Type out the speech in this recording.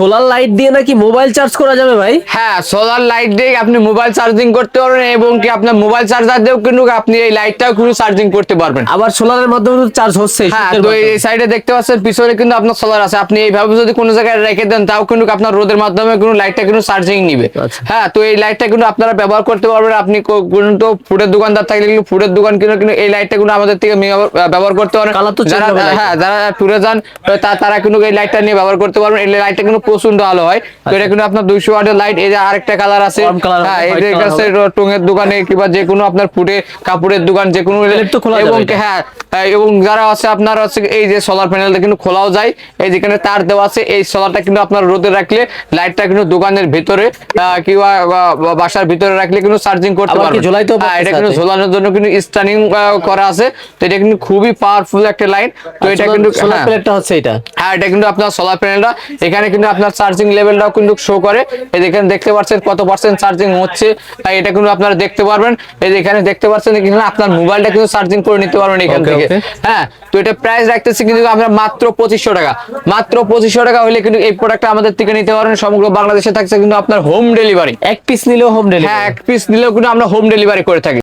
Solar light দিয়ে নাকি mobile charge করা যাবে ভাই? হ্যাঁ সোলার লাইট দিয়ে আপনি মোবাইল চার্জিং করতে পারবেন এবং কি আপনার মোবাইল চার্জার দিয়েও কিন্তু আপনি এই লাইটটাও কিন্তু চার্জিং করতে পারবেন। আবার সোলারের মাধ্যমে চার্জ হচ্ছে হ্যাঁ তো এই সাইডে দেখতে পাচ্ছেন পিছনে কিন্তু আপনার সোলার আছে। আপনি এইভাবে যদি কোনো জায়গায় রেখে দেন তাও কিন্তু আপনার রোদের মাধ্যমে কিন্তু লাইটটা কিন্তু চার্জিং নিবে। আচ্ছা। হ্যাঁ তো এই লাইটটা কিন্তু আপনারা ব্যবহার করতে পারবেন। আপনি কো- তো ফুডের দোকানদার থাকলে কিন্তু ফুডের দোকান কিন্তু কিন্তু এই লাইটটা কিন্তু আমাদের থেকে ব্যবহার- করতে পারেন। যারা হ্যাঁ যারা ট্যুরে যান তারা কিন্তু এই লাইটটা নিয়ে ব্যবহার করতে পারবেন। এই লাইটটা কিন্তু প্রচণ্ড আলো হয়। তো এটা কিন্তু আপনার দুইশো ওয়াটের লাইট এই যে আরেকটা কালার আছে। হ্যাঁ হবে, এই যে colour কাছে টঙের দোকানে কিংবা যে কোনো আপনার ফুটে কাপড়ের দোকান যে কোনো এবং হ্যাঁ হ্যাঁ, এবং যারা আছে আপনার হচ্ছে এই যে সোলার প্যানেলটা কিন্তু খোলাও যায়। এই যেখানে তার দেওয়া আছে এই সোলারটা কিন্তু আপনার রোদে রাখলে লাইটটা কিন্তু দোকানের ভিতরে কিংবা বাসার ভিতরে রাখলে কিন্তু চার্জিং করতে ঝোলাইতেও হ্যাঁ এটা কিন্তু ঝোলানোর জন্য কিন্তু স্টানিং করা আছে। তো এটা কিন্তু খুবই পাওয়ারফুল একটা লাইট তো এটা কিন্তু সোলার। প্লেটটা হচ্ছে এটা। হ্যাঁ এটা কিন্তু আপনার সোলার প্যানেলটা এখানে কিন্তু আপনার চার্জিং লেভেলটাও কিন্তু শো করে। এই দেখেন দেখতে পাচ্ছেন কত পার্সেন্ট চার্জিং হচ্ছে তাই এটা কিন্তু আপনারা দেখতে পারবেন। এই এখানে দেখতে পাচ্ছেন এখানে আপনার মোবাইলটা কিন্তু চার্জিং করে নিতে পারবেন এখান থেকে। হ্যাঁ তো এটা প্রাইস রাখতেছি কিন্তু আমরা মাত্র পঁচিশশো টাকা। মাত্র পঁচিশশো টাকা হলে কিন্তু এই প্রোডাক্টটা আমাদের থেকে নিতে পারেন সমগ্র বাংলাদেশে থাকছে কিন্তু আপনার হোম ডেলিভারি এক পিস নিলেও হোম ডেলিভারি হ্যাঁ এক পিস নিলেও কিন্তু আমরা হোম ডেলিভারি করে থাকি।